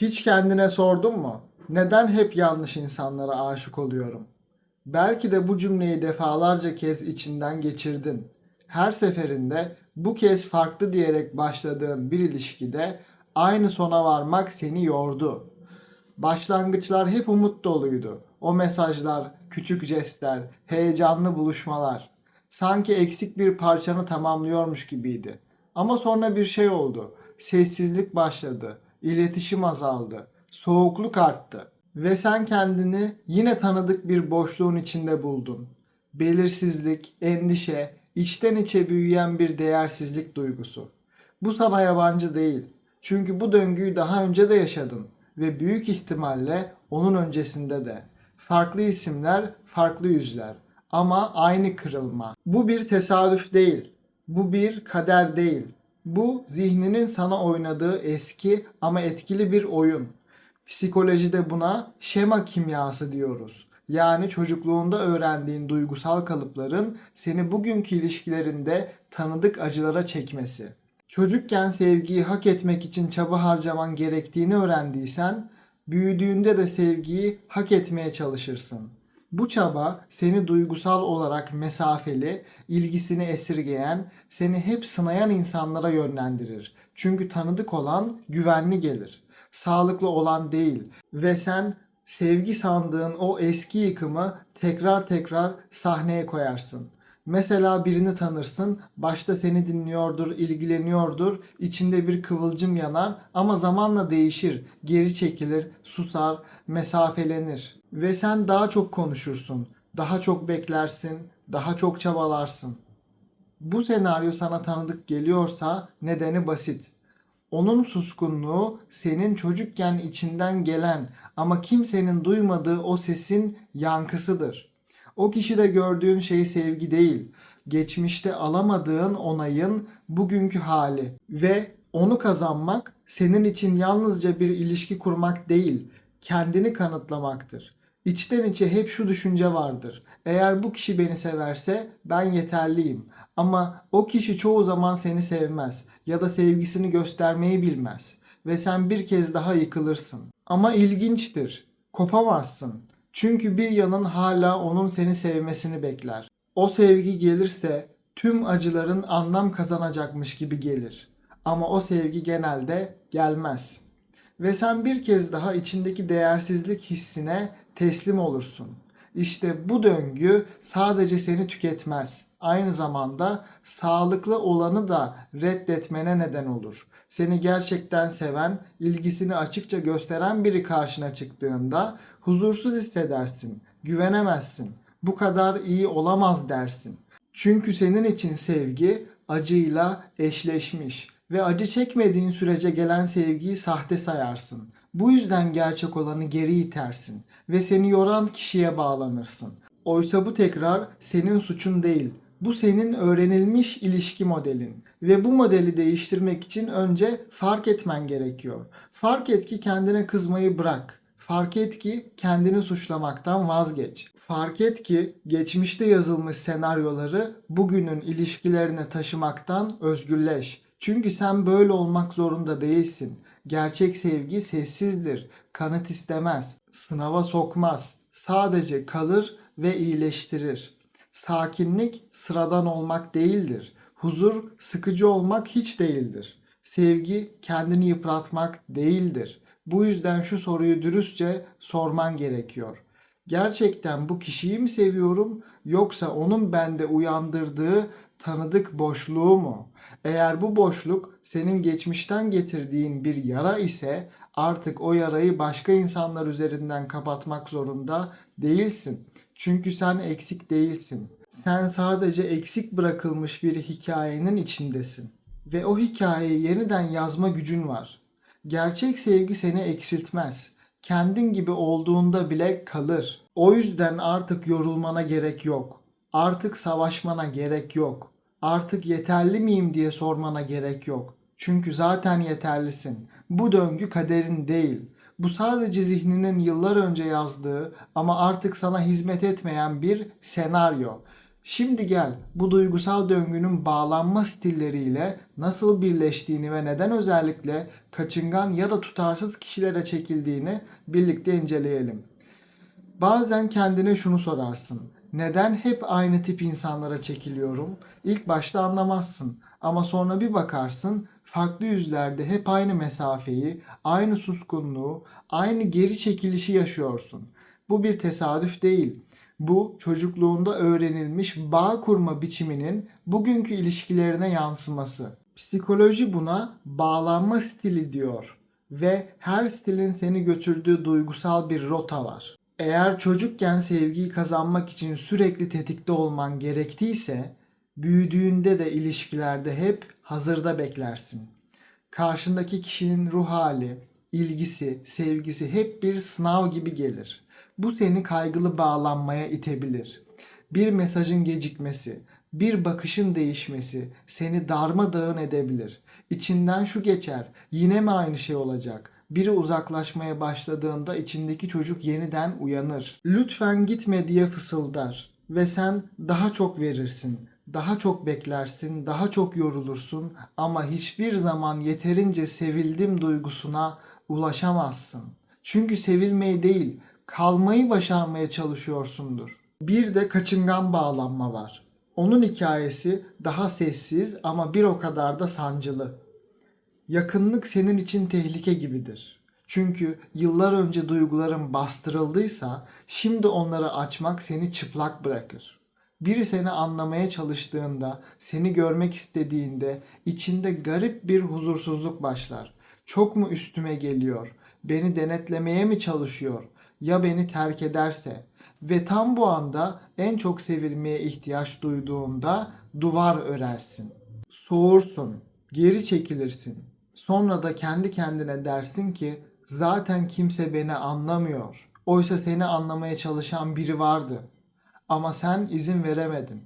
Hiç kendine sordun mu? Neden hep yanlış insanlara aşık oluyorum? Belki de bu cümleyi defalarca kez içinden geçirdin. Her seferinde bu kez farklı diyerek başladığın bir ilişkide aynı sona varmak seni yordu. Başlangıçlar hep umut doluydu. O mesajlar, küçük jestler, heyecanlı buluşmalar. Sanki eksik bir parçanı tamamlıyormuş gibiydi. Ama sonra bir şey oldu. Sessizlik başladı. İletişim azaldı. Soğukluk arttı. Ve sen kendini yine tanıdık bir boşluğun içinde buldun. Belirsizlik, endişe, içten içe büyüyen bir değersizlik duygusu. Bu sana yabancı değil. Çünkü bu döngüyü daha önce de yaşadın ve büyük ihtimalle onun öncesinde de. Farklı isimler, farklı yüzler ama aynı kırılma. Bu bir tesadüf değil. Bu bir kader değil. Bu zihninin sana oynadığı eski ama etkili bir oyun. Psikolojide buna şema kimyası diyoruz. Yani çocukluğunda öğrendiğin duygusal kalıpların seni bugünkü ilişkilerinde tanıdık acılara çekmesi. Çocukken sevgiyi hak etmek için çaba harcaman gerektiğini öğrendiysen, büyüdüğünde de sevgiyi hak etmeye çalışırsın. Bu çaba seni duygusal olarak mesafeli, ilgisini esirgeyen, seni hep sınayan insanlara yönlendirir. Çünkü tanıdık olan güvenli gelir. Sağlıklı olan değil ve sen sevgi sandığın o eski yıkımı tekrar tekrar sahneye koyarsın. Mesela birini tanırsın, başta seni dinliyordur, ilgileniyordur, içinde bir kıvılcım yanar ama zamanla değişir, geri çekilir, susar, mesafelenir. Ve sen daha çok konuşursun, daha çok beklersin, daha çok çabalarsın. Bu senaryo sana tanıdık geliyorsa nedeni basit. Onun suskunluğu senin çocukken içinden gelen ama kimsenin duymadığı o sesin yankısıdır. O kişide gördüğün şey sevgi değil, geçmişte alamadığın onayın bugünkü hali ve onu kazanmak senin için yalnızca bir ilişki kurmak değil, kendini kanıtlamaktır. İçten içe hep şu düşünce vardır. Eğer bu kişi beni severse ben yeterliyim. Ama o kişi çoğu zaman seni sevmez ya da sevgisini göstermeyi bilmez ve sen bir kez daha yıkılırsın. Ama ilginçtir. Kopamazsın. Çünkü bir yanın hala onun seni sevmesini bekler. O sevgi gelirse tüm acıların anlam kazanacakmış gibi gelir. Ama o sevgi genelde gelmez. Ve sen bir kez daha içindeki değersizlik hissine teslim olursun. İşte bu döngü sadece seni tüketmez. Aynı zamanda sağlıklı olanı da reddetmene neden olur. Seni gerçekten seven, ilgisini açıkça gösteren biri karşına çıktığında huzursuz hissedersin, güvenemezsin. Bu kadar iyi olamaz dersin. Çünkü senin için sevgi acıyla eşleşmiş ve acı çekmediğin sürece gelen sevgiyi sahte sayarsın. Bu yüzden gerçek olanı geri itersin ve seni yoran kişiye bağlanırsın. Oysa bu tekrar senin suçun değil. Bu senin öğrenilmiş ilişki modelin ve bu modeli değiştirmek için önce fark etmen gerekiyor. Fark et ki kendine kızmayı bırak. Fark et ki kendini suçlamaktan vazgeç. Fark et ki geçmişte yazılmış senaryoları bugünün ilişkilerine taşımaktan özgürleş. Çünkü sen böyle olmak zorunda değilsin. Gerçek sevgi sessizdir, kanıt istemez, sınava sokmaz. Sadece kalır ve iyileştirir. Sakinlik sıradan olmak değildir. Huzur sıkıcı olmak hiç değildir. Sevgi kendini yıpratmak değildir. Bu yüzden şu soruyu dürüstçe sorman gerekiyor. Gerçekten bu kişiyi mi seviyorum yoksa onun bende uyandırdığı tanıdık boşluğu mu? Eğer bu boşluk senin geçmişten getirdiğin bir yara ise artık o yarayı başka insanlar üzerinden kapatmak zorunda değilsin. Çünkü sen eksik değilsin. Sen sadece eksik bırakılmış bir hikayenin içindesin. Ve o hikayeyi yeniden yazma gücün var. Gerçek sevgi seni eksiltmez. Kendin gibi olduğunda bile kalır. O yüzden artık yorulmana gerek yok. Artık savaşmana gerek yok. Artık yeterli miyim diye sormana gerek yok. Çünkü zaten yeterlisin. Bu döngü kaderin değil. Bu sadece zihninin yıllar önce yazdığı ama artık sana hizmet etmeyen bir senaryo. Şimdi gel bu duygusal döngünün bağlanma stilleriyle nasıl birleştiğini ve neden özellikle kaçıngan ya da tutarsız kişilere çekildiğini birlikte inceleyelim. Bazen kendine şunu sorarsın. Neden hep aynı tip insanlara çekiliyorum? İlk başta anlamazsın ama sonra bir bakarsın farklı yüzlerde hep aynı mesafeyi, aynı suskunluğu, aynı geri çekilişi yaşıyorsun. Bu bir tesadüf değil. Bu çocukluğunda öğrenilmiş bağ kurma biçiminin bugünkü ilişkilerine yansıması. Psikoloji buna bağlanma stili diyor ve her stilin seni götürdüğü duygusal bir rota var. Eğer çocukken sevgiyi kazanmak için sürekli tetikte olman gerektiyse, büyüdüğünde de ilişkilerde hep hazırda beklersin. Karşındaki kişinin ruh hali, ilgisi, sevgisi hep bir sınav gibi gelir. Bu seni kaygılı bağlanmaya itebilir. Bir mesajın gecikmesi, bir bakışın değişmesi seni darmadağın edebilir. İçinden şu geçer, yine mi aynı şey olacak? Biri uzaklaşmaya başladığında içindeki çocuk yeniden uyanır. Lütfen gitme diye fısıldar ve sen daha çok verirsin. Daha çok beklersin, daha çok yorulursun ama hiçbir zaman yeterince sevildim duygusuna ulaşamazsın. Çünkü sevilmeyi değil, kalmayı başarmaya çalışıyorsundur. Bir de kaçıngan bağlanma var. Onun hikayesi daha sessiz ama bir o kadar da sancılı. Yakınlık senin için tehlike gibidir. Çünkü yıllar önce duyguların bastırıldıysa şimdi onları açmak seni çıplak bırakır. Biri seni anlamaya çalıştığında, seni görmek istediğinde içinde garip bir huzursuzluk başlar. Çok mu üstüme geliyor? Beni denetlemeye mi çalışıyor? Ya beni terk ederse? Ve tam bu anda en çok sevilmeye ihtiyaç duyduğunda duvar örersin. Soğursun, geri çekilirsin. Sonra da kendi kendine dersin ki zaten kimse beni anlamıyor. Oysa seni anlamaya çalışan biri vardı. Ama sen izin veremedin.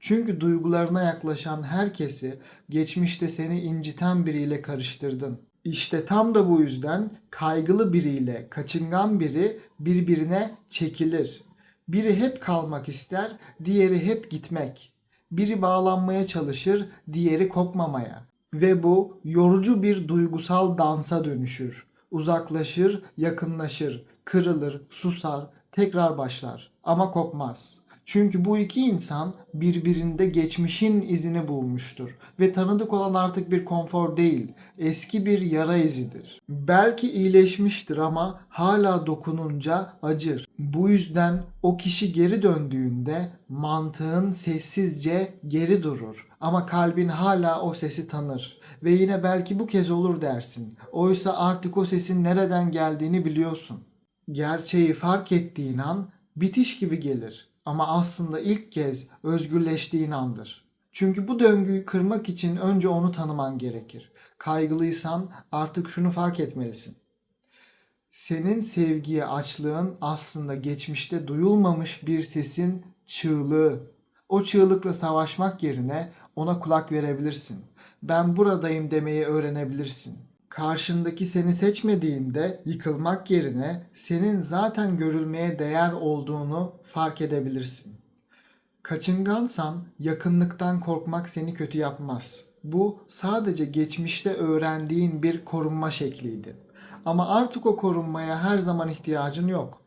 Çünkü duygularına yaklaşan herkesi geçmişte seni inciten biriyle karıştırdın. İşte tam da bu yüzden kaygılı biriyle kaçıngan biri birbirine çekilir. Biri hep kalmak ister, diğeri hep gitmek. Biri bağlanmaya çalışır, diğeri kopmamaya. Ve bu yorucu bir duygusal dansa dönüşür. Uzaklaşır, yakınlaşır, kırılır, susar, tekrar başlar ama kopmaz. Çünkü bu iki insan birbirinde geçmişin izini bulmuştur ve tanıdık olan artık bir konfor değil, eski bir yara izidir. Belki iyileşmiştir ama hala dokununca acır. Bu yüzden o kişi geri döndüğünde mantığın sessizce geri durur ama kalbin hala o sesi tanır ve yine belki bu kez olur dersin. Oysa artık o sesin nereden geldiğini biliyorsun. Gerçeği fark ettiğin an bitiş gibi gelir ama aslında ilk kez özgürleştiğin andır. Çünkü bu döngüyü kırmak için önce onu tanıman gerekir. Kaygılıysan artık şunu fark etmelisin. Senin sevgiye açlığın aslında geçmişte duyulmamış bir sesin çığlığı. O çığlıkla savaşmak yerine ona kulak verebilirsin. Ben buradayım demeyi öğrenebilirsin. Karşındaki seni seçmediğinde yıkılmak yerine senin zaten görülmeye değer olduğunu fark edebilirsin. Kaçıngansan yakınlıktan korkmak seni kötü yapmaz. Bu sadece geçmişte öğrendiğin bir korunma şekliydi. Ama artık o korunmaya her zaman ihtiyacın yok.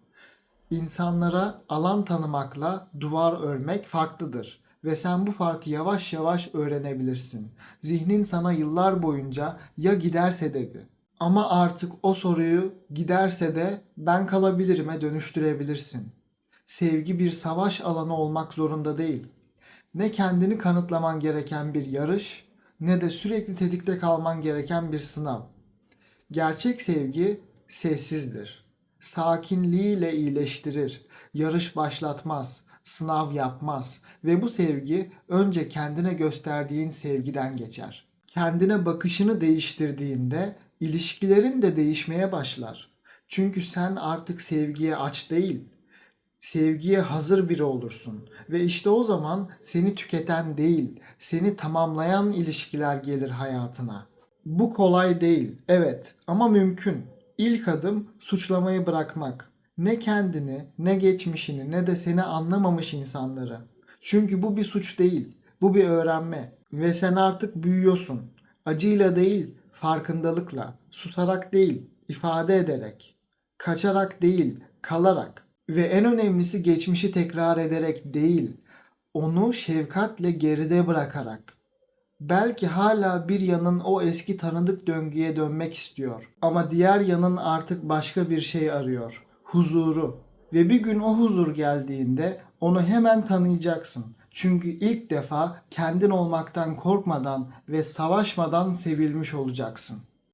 İnsanlara alan tanımakla duvar örmek farklıdır ve sen bu farkı yavaş yavaş öğrenebilirsin. Zihnin sana yıllar boyunca ya giderse dedi. Ama artık o soruyu giderse de ben kalabilirim'e dönüştürebilirsin. Sevgi bir savaş alanı olmak zorunda değil. Ne kendini kanıtlaman gereken bir yarış ne de sürekli tetikte kalman gereken bir sınav. Gerçek sevgi sessizdir. Sakinliğiyle iyileştirir. Yarış başlatmaz, sınav yapmaz ve bu sevgi önce kendine gösterdiğin sevgiden geçer. Kendine bakışını değiştirdiğinde ilişkilerin de değişmeye başlar. Çünkü sen artık sevgiye aç değil, sevgiye hazır biri olursun ve işte o zaman seni tüketen değil, seni tamamlayan ilişkiler gelir hayatına. Bu kolay değil, evet ama mümkün. İlk adım suçlamayı bırakmak. Ne kendini, ne geçmişini, ne de seni anlamamış insanları. Çünkü bu bir suç değil. Bu bir öğrenme. Ve sen artık büyüyorsun. Acıyla değil, farkındalıkla, susarak değil, ifade ederek, kaçarak değil, kalarak ve en önemlisi geçmişi tekrar ederek değil, onu şefkatle geride bırakarak. Belki hala bir yanın o eski tanıdık döngüye dönmek istiyor. Ama diğer yanın artık başka bir şey arıyor. Huzuru. Ve bir gün o huzur geldiğinde onu hemen tanıyacaksın. Çünkü ilk defa kendin olmaktan korkmadan ve savaşmadan sevilmiş olacaksın.